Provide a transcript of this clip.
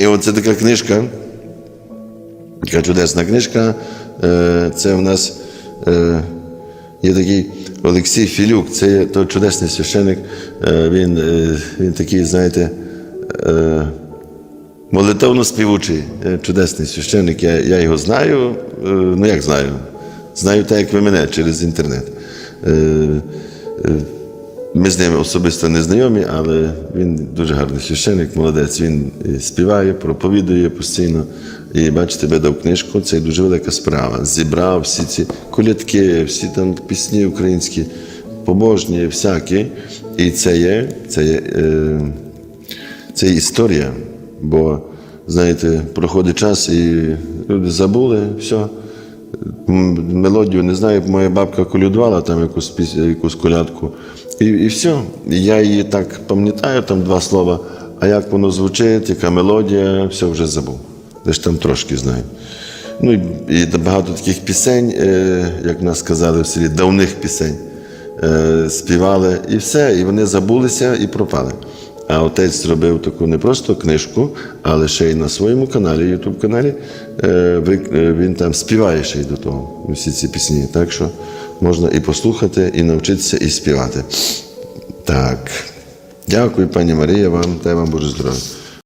І оце така книжка, така чудесна книжка. Е, Це у нас е, є такий Олексій Філюк, це той чудесний священик. Е, Він, він такий, знаєте, молитовно співучий, чудесний священик. Я, я його знаю. Ну як знаю? Знаю так, як ви мене через інтернет. Ми з ним особисто не знайомі, але він дуже гарний священик, молодець. Він співає, проповідує постійно. І бачите, видав книжку, це дуже велика справа. Зібрав всі ці колядки, всі там пісні українські, побожні, всякі. І це є, це є, е, це є історія. Бо, знаєте, проходить час і люди забули все. Мелодію не знаю, моя бабка колядувала там якусь, якусь колядку. І, і все. Я її так пам'ятаю, там два слова, а як воно звучить, яка мелодія, все вже забув. Лиш там трошки знаю. Ну і, багато таких пісень, е, як нас сказали в селі, давних пісень. Е, співали і все, і вони забулися і пропали. А отець зробив таку не просто книжку, але ще й на своєму каналі, Ютуб каналі, він там співає ще й до того всі ці пісні. Так що можна і послухати, і навчитися, і співати. Так. Дякую, пані Марія, вам та вам Боже здоров'я.